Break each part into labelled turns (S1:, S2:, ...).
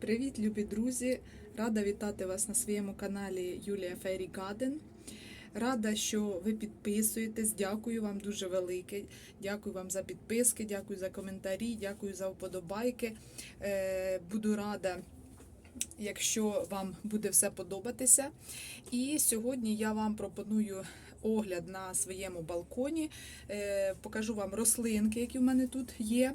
S1: Привіт, любі друзі! Рада вітати вас на своєму каналі Юлія Фейрі Гаден. Рада, що ви підписуєтесь. Дякую вам дуже велике. Дякую вам за підписки, дякую за коментарі, дякую за вподобайки. Е, Буду рада, якщо вам буде все подобатися. І сьогодні я вам пропоную огляд на своєму балконі. Е, Покажу вам рослинки, які в мене тут є.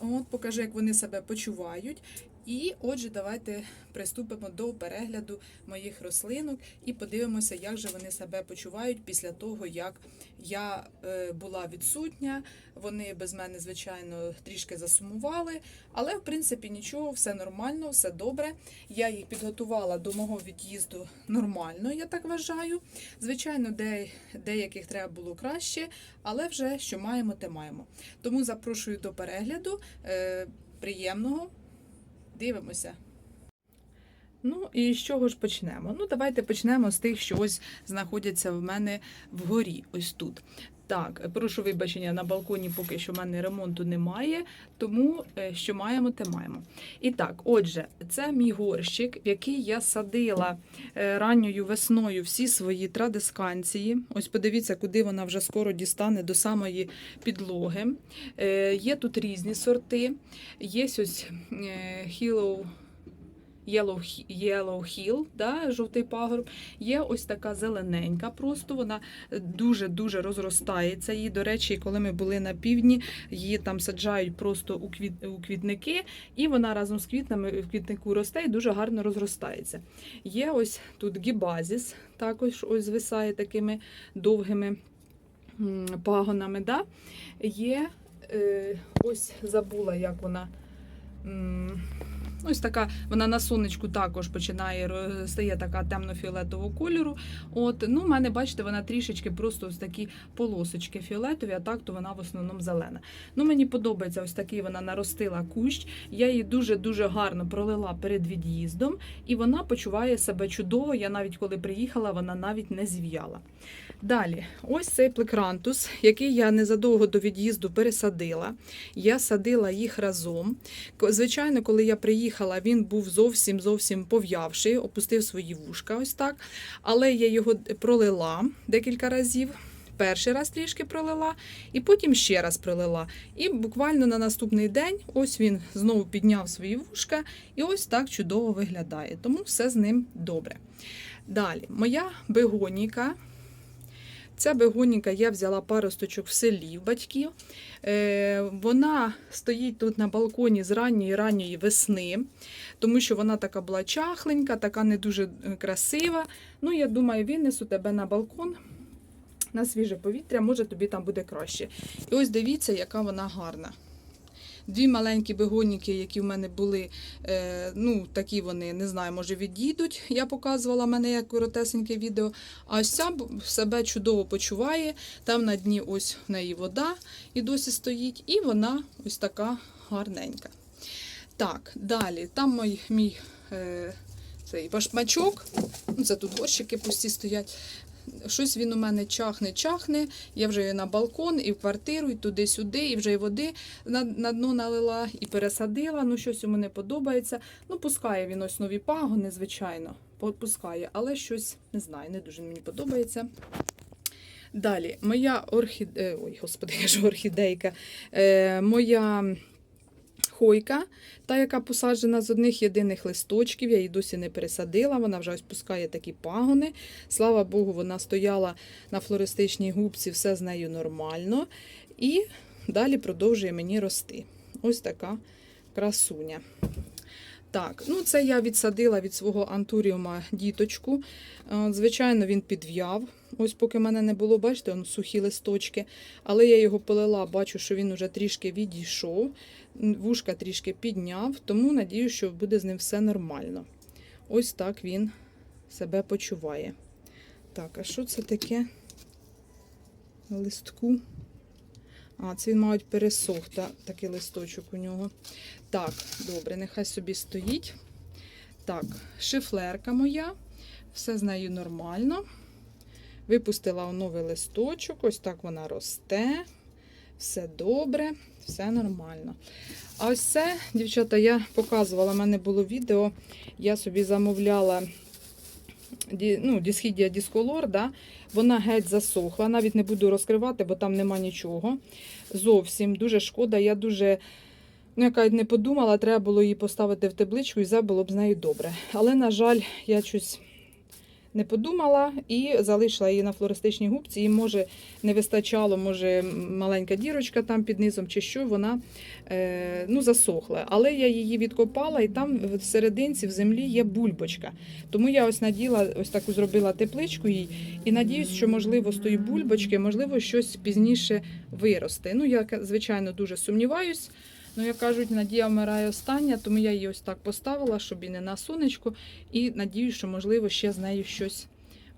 S1: От, покажу, як вони себе почувають. І отже, давайте приступимо до перегляду моїх рослинок і подивимося, як же вони себе почувають після того, як я е, була відсутня. Вони без мене, звичайно, трішки засумували, але в принципі нічого, все нормально, все добре. Я їх підготувала до мого від'їзду нормально, я так вважаю. Звичайно, де, деяких треба було краще, але вже що маємо, те маємо. Тому запрошую до перегляду. Е, приємного. Дивимося. Ну і з чого ж почнемо? Ну, давайте почнемо з тих, що ось знаходяться в мене вгорі, ось тут. Так, прошу вибачення, на балконі поки що в мене ремонту немає, тому е, що маємо, те маємо. І так, отже, це мій горщик, в який я садила е, ранньою весною всі свої традисканції. Ось подивіться, куди вона вже скоро дістане до самої підлоги. Е, Є тут різні сорти. Є ось Hilo Yellow, Yellow Hill, да, жовтий пагорб. Є ось така зелененька, просто вона дуже-дуже розростається. Її, до речі, коли ми були на півдні, її там саджають просто у, квіт, у квітники, і вона разом з квітнами в квітнику росте і дуже гарно розростається. Є ось тут гібазіс, також ось звисає такими довгими пагонами. Да? Є е, ось забула, як вона. М, Ось така, вона на сонечку також починає стає така темно-фіолетового кольору. От, ну, в мене, бачите, вона трішечки просто ось такі полосочки фіолетові, а так то вона в основному зелена. Ну, мені подобається ось такий вона наростила кущ. Я її дуже-дуже гарно пролила перед від'їздом, і вона почуває себе чудово. Я навіть коли приїхала, вона навіть не зів'яла. Далі, ось цей плекрантус, який я незадовго до від'їзду пересадила. Я садила їх разом. Звичайно, коли я приїхала, він був зовсім зовсім пов'явший, опустив свої вушка, ось так. Але я його пролила декілька разів. Перший раз трішки пролила, і потім ще раз пролила. І буквально на наступний день ось він знову підняв свої вушка, і ось так чудово виглядає. Тому все з ним добре. Далі, моя бегоніка. Ця бегоніка я взяла паросточок в селі в батьків. Е, вона стоїть тут на балконі з ранньої ранньої весни, тому що вона така була чахленька, така не дуже е, красива. Ну, я думаю, винесу тебе на балкон на свіже повітря, може тобі там буде краще. І ось дивіться, яка вона гарна. Дві маленькі бегоніки, які в мене були, е, ну, такі вони, не знаю, може відійдуть. Я показувала мене як коротесеньке відео. А ось ця себе чудово почуває. Там на дні ось в неї вода і досі стоїть, і вона ось така гарненька. Так, далі, там мій, мій е, цей башмачок. Ну, Це тут горщики пусті стоять. Щось він у мене чахне-чахне. Я вже і на балкон, і в квартиру, і туди-сюди, і вже й води на, на дно налила і пересадила. Ну, щось йому не подобається. Ну, пускає він ось нові пагони, звичайно. Пускає, але щось не знаю, не дуже мені подобається. Далі, моя орхідея, ой, господи, я ж орхідейка, е, моя хойка, та, яка посаджена з одних єдиних листочків, я її досі не пересадила, вона вже ось пускає такі пагони. Слава Богу, вона стояла на флористичній губці, все з нею нормально. І далі продовжує мені рости. Ось така красуня. Так, ну це я відсадила від свого антуріума діточку. Е, Звичайно, він підв'яв. Ось поки мене не було, бачите, он сухі листочки. Але я його полила, бачу, що він уже трішки відійшов, вушка трішки підняв, тому надію, що буде з ним все нормально. Ось так він себе почуває. Так, а що це таке? На листку. А, це він, мабуть, пересох, та, такий листочок у нього. Так, добре, нехай собі стоїть. Так, шифлерка моя, все з нею нормально. Випустила новий листочок, ось так вона росте. все добре, все нормально. А ось це, дівчата, я показувала, в мене було відео. Я собі замовляла ну, дісхідія дісколор, да? вона геть засохла. Навіть не буду розкривати, бо там нема нічого. Зовсім дуже шкода. Я дуже ну, яка не подумала, треба було її поставити в табличку і все було б з нею добре. Але, на жаль, я щось не подумала і залишила її на флористичній губці. І може не вистачало, може маленька дірочка там під низом чи що, вона е, ну, засохла. Але я її відкопала, і там в в землі є бульбочка. Тому я ось наділа, ось таку зробила тепличку їй, і надіюсь, що можливо з тої бульбочки, можливо, щось пізніше виросте. Ну, я, звичайно, дуже сумніваюсь. Ну, як кажуть, надія вмирає остання, тому я її ось так поставила, щоб і не на сонечку. І надію, що, можливо, ще з нею щось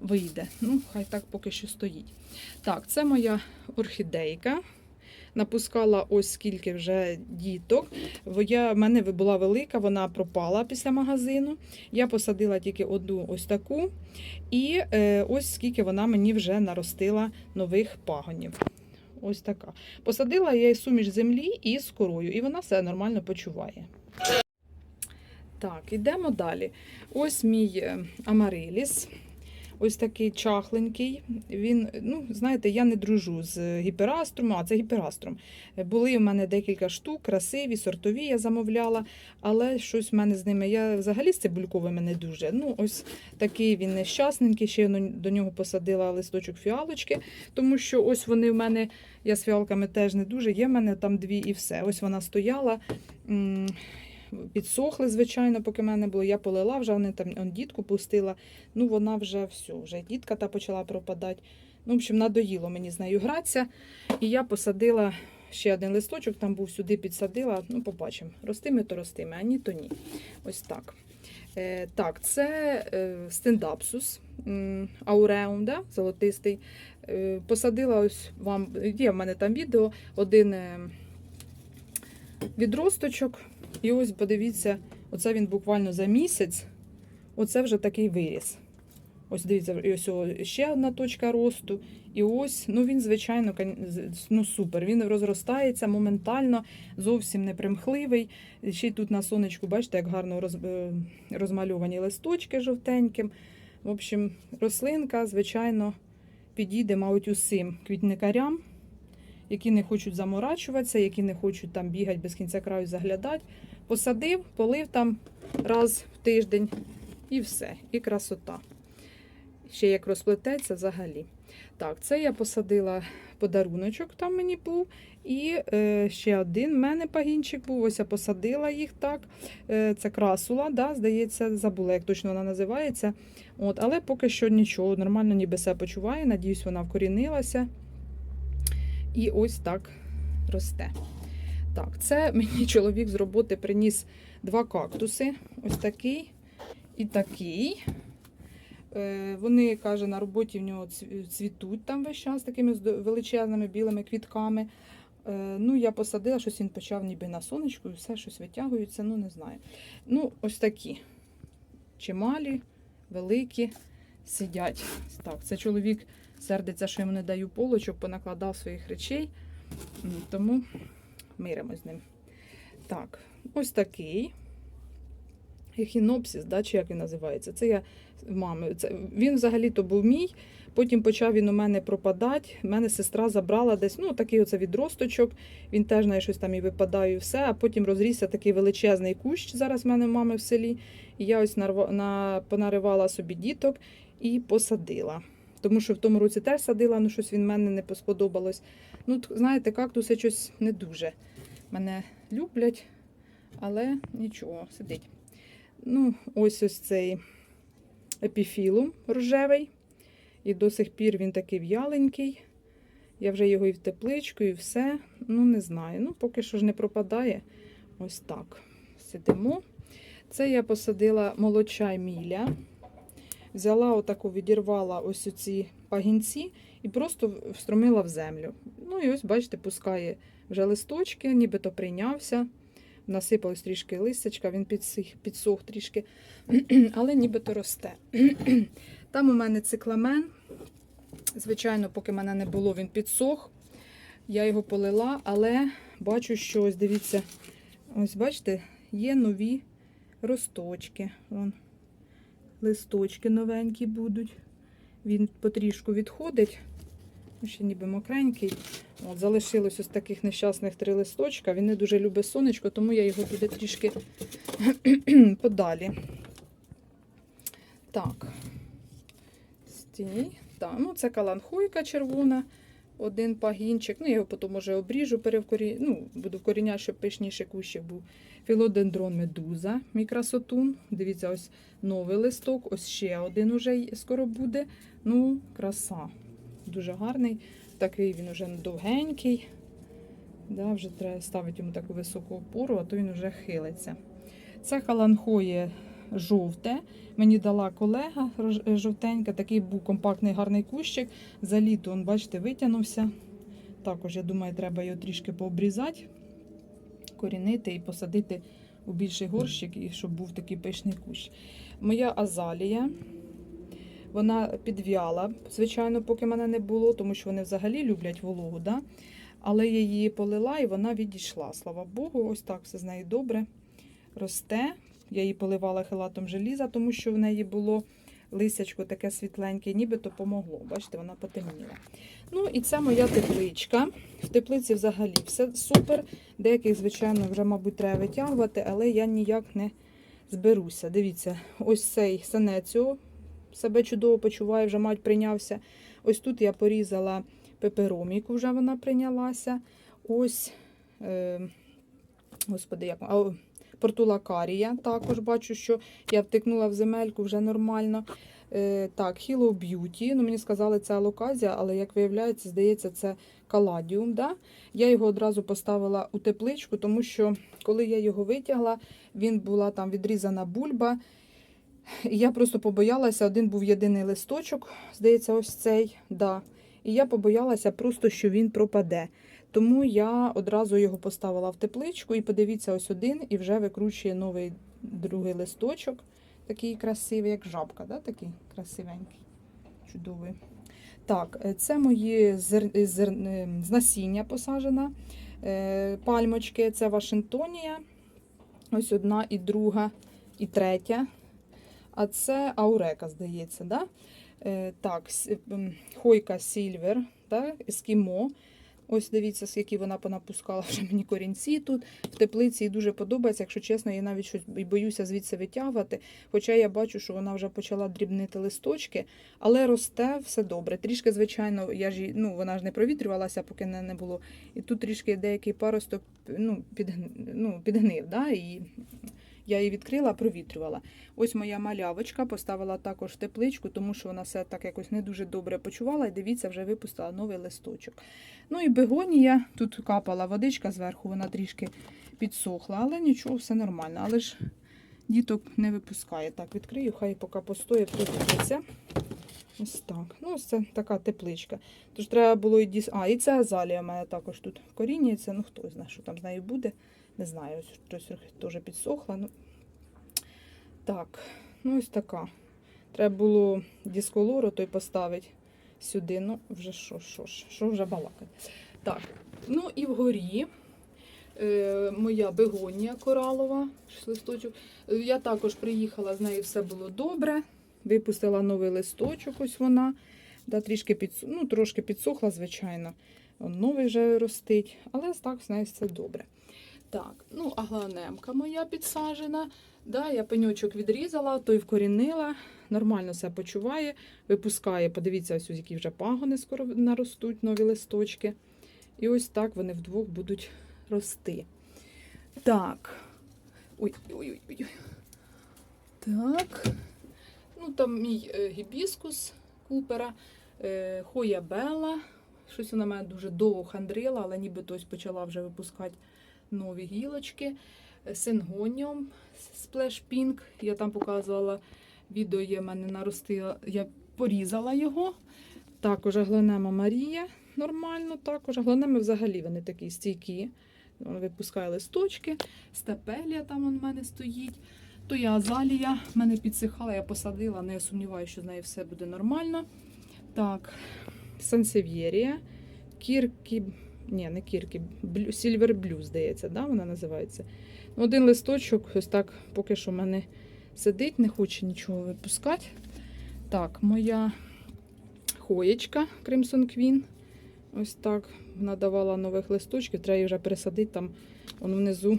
S1: вийде. Ну, хай так поки що стоїть. Так, це моя орхідейка. Напускала ось скільки вже діток. В мене була велика, вона пропала після магазину. Я посадила тільки одну ось таку. І е, ось скільки вона мені вже наростила нових пагонів. Ось така. Посадила я її суміш землі і з корою, і вона все нормально почуває. Так, ідемо далі. Ось мій е, амариліс. Ось такий чахленький. Він, ну, знаєте, я не дружу з гіперастром, а це гіперастром. Були в мене декілька штук, красиві, сортові я замовляла, але щось в мене з ними. Я взагалі з цибульковими не дуже. Ну, ось такий він нещасненький. Ще я до нього посадила листочок фіалочки, тому що ось вони в мене, я з фіалками теж не дуже. Є в мене там дві і все. Ось вона стояла. Підсохли, звичайно, поки мене було. Я полила, вже вони там он, дітку пустила. Ну, вона вже все, вже дітка та почала пропадати. Ну, в общем, надоїло мені з нею гратися. І я посадила ще один листочок, там був сюди підсадила. Ну, побачимо. Ростиме, то ростиме, а ні, то ні. Ось так. Е, так, це е, стендапсус м, ауреум, да? золотистий. Е, посадила ось вам, є в мене там відео, один е, відросточок. І ось подивіться, оце він буквально за місяць. Оце вже такий виріс. Ось дивіться, і ось ще одна точка росту. І ось, ну він, звичайно, ну супер. Він розростається моментально, зовсім не примхливий. Ще й тут на сонечку, бачите, як гарно роз, е, розмальовані листочки жовтеньким. В общем, рослинка, звичайно, підійде, мабуть, усім квітникарям, які не хочуть заморачуватися, які не хочуть там бігати без кінця краю заглядати. Посадив, полив там раз в тиждень і все. І красота. Ще як розплететься взагалі. Так, це я посадила подаруночок, там мені був. І е, ще один в мене пагінчик був. Ось я посадила їх так. Е, це красула, да, здається, забула, як точно вона називається. От, але поки що нічого, нормально ніби себе почуває. Надіюсь, вона вкорінилася. І ось так росте. Так, це мені чоловік з роботи приніс два кактуси. Ось такий і такий. Е, Вони, каже, на роботі в нього цвітуть там весь час такими величезними білими квітками. Е, Ну, я посадила, щось він почав ніби на сонечку, і все щось витягується, ну не знаю. Ну, ось такі чималі, великі, сидять. Так, це чоловік сердиться, що йому не даю полочок, понакладав своїх речей. Тому миримо з ним. Так, ось такий. Ехінопсис, да, чи як він називається? Це я мами. Це, він взагалі-то був мій. Потім почав він у мене пропадати. Мене сестра забрала десь, ну, такий оце відросточок. Він теж знає, щось там і випадає, і все. А потім розрісся такий величезний кущ. Зараз в мене мами в селі. І я ось нарва, на, понаривала собі діток і посадила. Тому що в тому році теж садила, ну щось він мене не сподобалось. Ну, знаєте, кактуси щось не дуже. Мене люблять, але нічого, сидить. Ну, ось ось цей епіфілум рожевий. І до сих пір він такий в'яленький. Я вже його і в тепличку, і все. Ну, не знаю. Ну, поки що ж не пропадає. Ось так. Сидимо. Це я посадила молочай міля. Взяла отаку, відірвала ось оці пагінці і просто встромила в землю. Ну і ось, бачите, пускає вже листочки, нібито прийнявся. Насипалось трішки листячка, він підсох, підсох трішки, але нібито росте. Там у мене цикламен. Звичайно, поки мене не було, він підсох. Я його полила, але бачу, що ось дивіться, ось бачите, є нові росточки. Вон, листочки новенькі будуть. Він потрішку відходить. Ну, Ще ніби мокренький. От, залишилось ось таких нещасних три листочка. Він не дуже любить сонечко, тому я його туди трішки подалі. Так. Стій. Так, ну це каланхойка червона, один пагінчик. Ну, я його потім може обріжу, перевкорі... ну, буду вкоріняти, щоб пишніший кущик був. Філодендрон медуза, мій красотун. Дивіться, ось новий листок, ось ще один уже скоро буде. Ну, краса. Дуже гарний. Такий він уже довгенький. Да, вже треба ставити йому таку високу опору, а то він вже хилиться. Це каланхоє жовте. Мені дала колега жовтенька, такий був компактний гарний кущик. За літо, он, бачите, витягнувся. Також, я думаю, треба його трішки пообрізати, корінити і посадити у більший горщик, і щоб був такий пишний кущ. Моя азалія. Вона підв'яла, звичайно, поки мене не було, тому що вони взагалі люблять вологу. Да? Але я її полила і вона відійшла. Слава Богу, ось так все з нею добре росте. Я її поливала хилатом желіза, тому що в неї було лисячко таке світленьке, нібито помогло. Бачите, вона потемніла. Ну і це моя тепличка. В теплиці взагалі все супер. Деяких, звичайно, вже, мабуть, треба витягувати, але я ніяк не зберуся. Дивіться, ось цей санеціо себе чудово почуває, вже мать прийнявся. Ось тут я порізала пепероміку, вже вона прийнялася. Ось, е, господи, як портулакарія. Також бачу, що я втикнула в земельку вже нормально. Е, так, Hello Beauty. Ну, мені сказали, це алоказія, але як виявляється, здається, це каладіум. Да? Я його одразу поставила у тепличку, тому що коли я його витягла, він була там відрізана бульба. І я просто побоялася, один був єдиний листочок, здається, ось цей. Да. І я побоялася просто, що він пропаде. Тому я одразу його поставила в тепличку і подивіться, ось один, і вже викручує новий другий листочок. Такий красивий, як жабка, да? такий красивенький, чудовий. Так, е, це мої зер... зер... е, з насіння посаджена е, пальмочки. Це Вашингтонія. Ось одна і друга, і третя. А це Аурека, здається, да? Е, так, Хойка Сільвер, да? Ескімо. Ось дивіться, скільки вона понапускала вже мені корінці тут в теплиці. І дуже подобається, якщо чесно, я навіть щось боюся звідси витягувати. Хоча я бачу, що вона вже почала дрібнити листочки, але росте все добре. Трішки, звичайно, я ж ну, вона ж не провітрювалася, поки не, не було. І тут трішки деякий паросток ну, підгни, ну, підгнив. Да? І я її відкрила, провітрювала. Ось моя малявочка поставила також тепличку, тому що вона все так якось не дуже добре почувала. І дивіться, вже випустила новий листочок. Ну і бегонія, тут капала водичка зверху, вона трішки підсохла, але нічого, все нормально. Але ж діток не випускає. Так, відкрию, хай поки постоїть, провітриться. Ось так. Ну, ось це така тепличка. Тож треба було і діс... А, і це азалія в мене також тут корінюється. Ну, хто знає, що там з нею буде. Не знаю, ось щось теж підсохла. Ну, так, ну ось така. Треба було дисколору той поставити сюди. Ну, вже що, що, що вже балакати. Так, ну і вгорі е, моя бегонія коралова, листочок. Е, Я також приїхала, з нею все було добре. Випустила новий листочок, ось вона. Да, трішки підс... ну, трошки підсохла, звичайно. Новий вже ростить, але так з нею все добре. Так, ну, агланемка моя підсажена. Да, я пеньочок відрізала, той вкорінила, нормально себе почуває, випускає. Подивіться, ось які вже пагони скоро наростуть, нові листочки. І ось так вони вдвох будуть рости. Так. Ой, ой, ой, ой. Так. Ну, там мій е, гібіскус купера, е, хоя Белла. Щось вона мене дуже довго хандрила, але ніби ось почала вже випускати нові гілочки. Сингоніум Splash Pink. Я там показувала відео, є в мене наростила, я порізала його. Також аглонема Марія. Нормально, також. Аглонеми взагалі вони такі стійкі. Випускає листочки. Стапелія там у мене стоїть. То я азалія в мене підсихала, я посадила, я сумніваюся, що з нею все буде нормально. Так, сансев'єрія, кіркі
S2: ні, не кірки, Silver Blue, здається, да, вона називається. Ну, Один листочок, ось так поки що в мене сидить, не хоче нічого випускати. Так, моя хоєчка Crimson Queen. Ось так. Вона давала нових листочків, треба її вже пересадити там вон внизу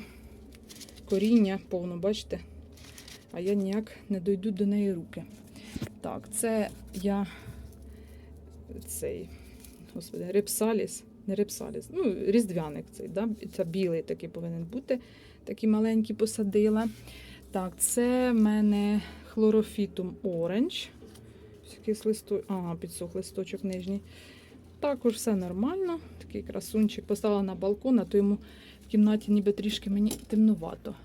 S2: коріння повно, бачите? А я ніяк не дойду до неї руки. Так, це я цей, господи, репсаліс. Не репсаліс, ну, різдвяник цей, да? це білий такий повинен бути. Такі маленькі посадила. Так, це в мене хлорофітум оранж. Листо... Ага, підсох листочок нижній. Також все нормально. Такий красунчик. Поставила на балкон, а то йому в кімнаті ніби трішки мені темнувато.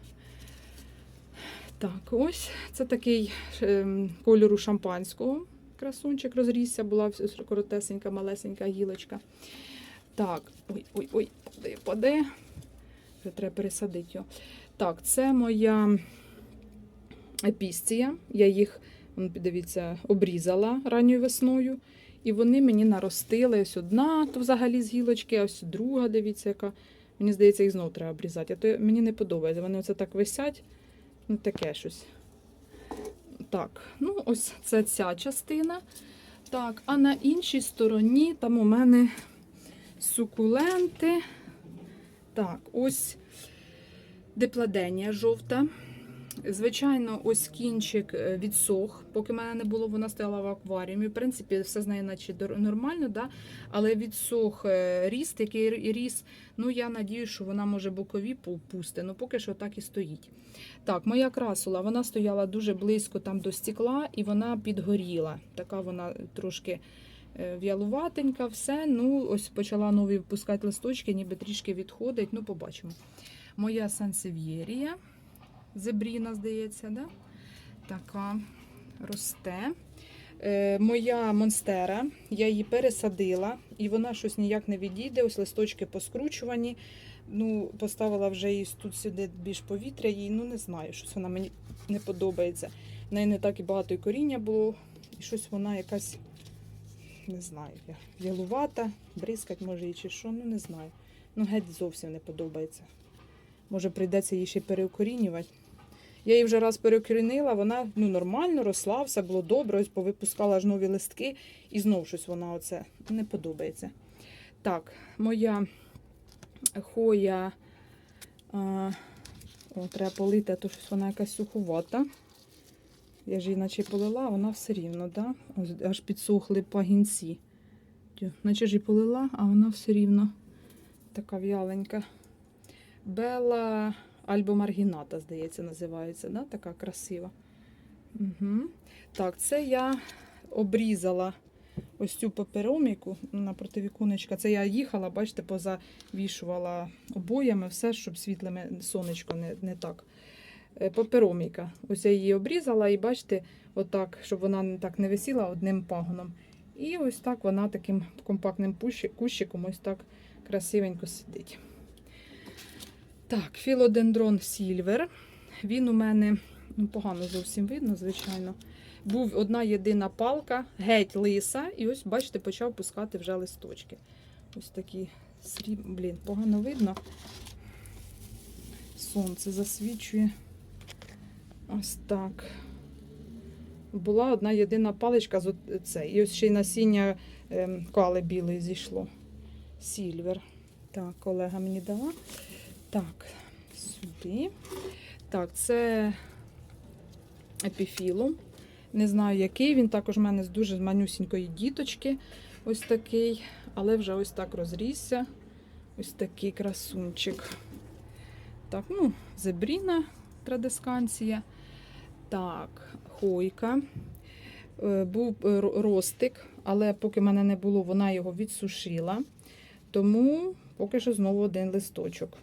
S2: Так, ось це такий ем, кольору шампанського. Красунчик розрісся, була коротесенька, малесенька гілочка. Так, ой, ой, ой, паде, паде. Вже треба пересадити його. Так, це моя епістія. Я їх, дивіться, обрізала ранньою весною. І вони мені наростили. Ось одна, то взагалі з гілочки, а ось друга, дивіться, яка. Мені здається, їх знову треба обрізати. А то мені не подобається. Вони оце так висять. Ну, таке щось. Так, ну ось це ця частина. Так, а на іншій стороні там у мене сукуленти. Так, ось дипладенія жовта. Звичайно, ось кінчик е, відсох, поки мене не було, вона стояла в акваріумі. В принципі, все з нею наче нормально, да? але відсох е, ріст, який ріс. Ну, я надію, що вона може бокові пусти. Ну, поки що так і стоїть. Так, моя красула, вона стояла дуже близько там до стекла і вона підгоріла. Така вона трошки в'ялуватенька, все. Ну, ось почала нові випускати листочки, ніби трішки відходить. Ну, побачимо. Моя сансев'єрія. Зебріна, здається, да? така росте. Е, моя монстера, я її пересадила, і вона щось ніяк не відійде. Ось листочки поскручувані. Ну, поставила вже її тут сюди більш повітря, їй ну не знаю, щось вона мені не подобається. В неї не так і багато і коріння було, і щось вона якась, не знаю, я- в'ялувата, бризкать може її чи що, ну не знаю. Ну, геть зовсім не подобається. Може, прийдеться її ще переукорінювати. Я її вже раз переукорінила, вона ну, нормально росла, все було добре, ось повипускала ж нові листки, і знов щось вона оце не подобається. Так, моя хоя. А, о, треба полити, а то щось вона якась суховата. Я ж її наче полила, вона все рівно, да? Аж підсохли пагінці. Наче ж і полила, а вона все рівно така в'яленька. Бела Альбо Маргіната, здається, називається, да? така красива. Угу. Так, це я обрізала ось цю папероміку напроти віконечка. Це я їхала, бачите, позавішувала обоями, все, щоб світле сонечко не, не так. Е, Папероміка. Ось я її обрізала, і бачите, отак, щоб вона так не висіла одним пагоном. І ось так вона таким компактним кущиком ось так красивенько сидить. Так, філодендрон Сільвер. Він у мене ну, погано зовсім видно, звичайно. Був одна єдина палка, геть лиса, і ось, бачите, почав пускати вже листочки. Ось такі сріб... Блін, погано видно. Сонце засвічує. Ось так. Була одна єдина паличка з от- це. І ось ще й насіння ем, кали білої зійшло. Сільвер. Так, колега мені дала. Так, сюди. Так, це епіфілум. Не знаю, який він. Також в мене з дуже манюсінької діточки. Ось такий. Але вже ось так розрісся. Ось такий красунчик. Так, ну, зебріна традисканція. Так, хойка. Е, Був е, ростик, але поки мене не було, вона його відсушила. Тому поки що знову один листочок.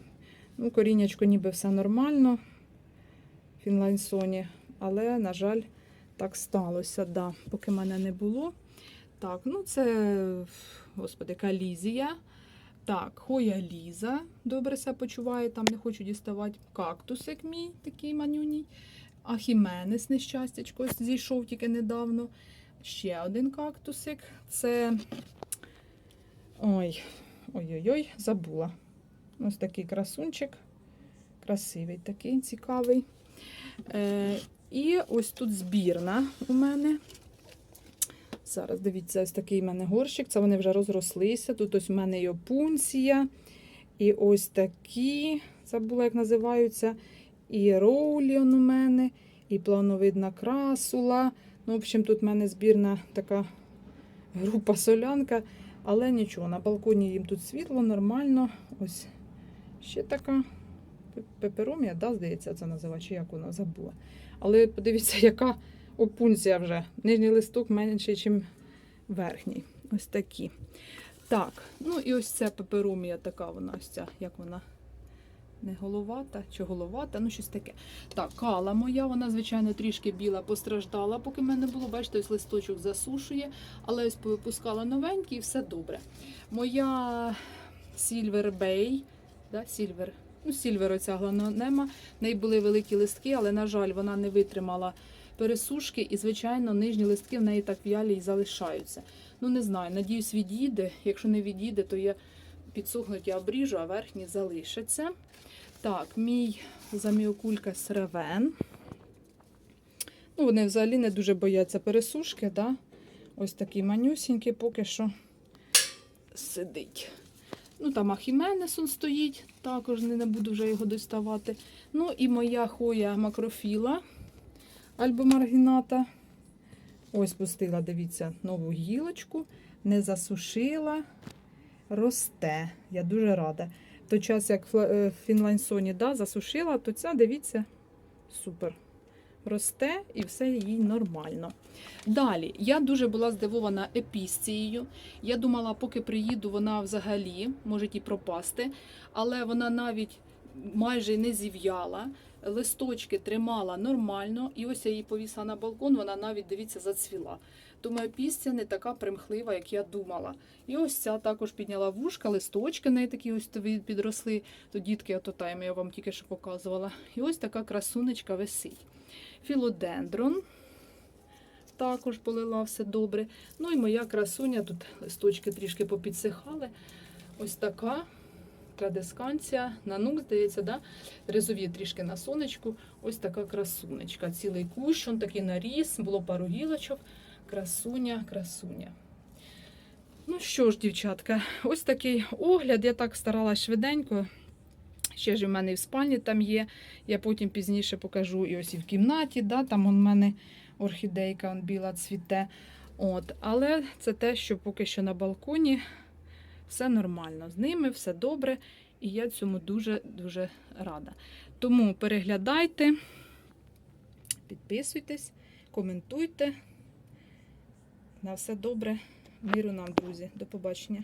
S2: Ну, коріннячко ніби все нормально. Фінлайнсоні. Але, на жаль, так сталося, да, поки мене не було. Так, ну це, господи, калізія. Так, хоя Ліза. Добре себе почуває, там не хочу діставати. Кактусик мій, такий манюній. Ахіменес, нещастячко, ось зійшов тільки недавно. Ще один кактусик. Це. Ой, Ой-ой-ой, забула. Ось такий красунчик. Красивий такий, цікавий. Е, і ось тут збірна у мене. Зараз дивіться, ось такий у мене горщик. Це вони вже розрослися. Тут ось у мене і опунція, і ось такі, забула, як називаються, і роуліон у мене, і плановидна красула. Ну, в общем, тут в мене збірна така група солянка, але нічого, на балконі їм тут світло, нормально. Ось ще така пе- пеперомія, да, здається, це називає, чи як вона забула. Але подивіться, яка опунція вже. Нижній листок менший, ніж верхній. Ось такі. Так, ну і ось ця пеперомія така вона ось ця, як вона. Не головата чи головата, ну щось таке. Так, кала моя, вона, звичайно, трішки біла постраждала, поки в мене було. Бачите, ось листочок засушує, але ось повипускала новенький і все добре. Моя Bay, да, Silver, ну, Silver оця гланонема, в неї були великі листки, але, на жаль, вона не витримала пересушки, і, звичайно, нижні листки в неї так в'ялі і залишаються. Ну, не знаю, надіюсь, відійде. Якщо не відійде, то я підсохнуть я обріжу, а верхні залишаться. Так, мій заміокулька сревен. Ну, вони взагалі не дуже бояться пересушки, да? Ось такий манюсінький поки що сидить. Ну, там Ахіменес он стоїть, також не буду вже його доставати. Ну і моя хоя макрофіла альбомаргіната. Ось пустила, дивіться, нову гілочку, не засушила, росте. Я дуже рада. В той час, як фла- е, в Фінлайнсоні да, засушила, то ця, дивіться, супер. Росте і все їй нормально. Далі, я дуже була здивована епісцією. Я думала, поки приїду, вона взагалі може і пропасти, але вона навіть майже не зів'яла. Листочки тримала нормально, і ось я її повісила на балкон, вона навіть, дивіться, зацвіла. Думаю, пісця не така примхлива, як я думала. І ось ця також підняла вушка, листочки неї такі ось підросли. То дітки, ото тайм я вам тільки що показувала. І ось така красунечка висить. Філодендрон. Також полила все добре. Ну і моя красуня, тут листочки трішки попідсихали. Ось така традисканція, нанук, здається, да? Резові трішки на сонечку. Ось така красунечка. Цілий кущ, он такий наріс, було пару гілочок. Красуня, красуня. Ну що ж, дівчатка, ось такий огляд. Я так старалась швиденько. Ще ж у мене і в спальні там є. Я потім пізніше покажу і ось і в кімнаті. Да? Там у мене орхідейка он біла цвіте. От. Але це те, що поки що на балконі все нормально. З ними все добре. І я цьому дуже-дуже рада. Тому переглядайте, підписуйтесь, коментуйте. На все добре. віру нам, друзі. До побачення.